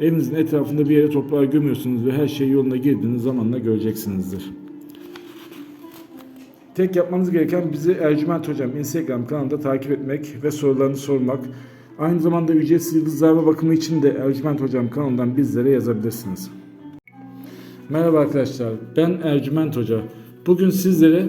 evinizin etrafında bir yere toprağa gömüyorsunuz ve her şey yoluna girdiğiniz zamanla göreceksinizdir. Tek yapmanız gereken bizi Ercüment Hocam Instagram kanalında takip etmek ve sorularını sormak. Aynı zamanda ücretsiz yıldızlarla bakımı için de Ercüment Hocam kanalından bizlere yazabilirsiniz. Merhaba arkadaşlar, ben Ercüment Hoca. Bugün sizlere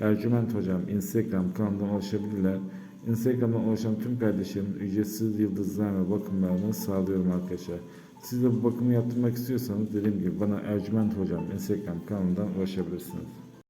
Ercüment Hocam Instagram kanalından ulaşabilirler. Instagram'dan ulaşan tüm kardeşlerim ücretsiz yıldızlama bakımlarını sağlıyorum arkadaşlar. Siz de bu bakımı yaptırmak istiyorsanız dediğim gibi bana Ercüment Hocam Instagram kanalından ulaşabilirsiniz.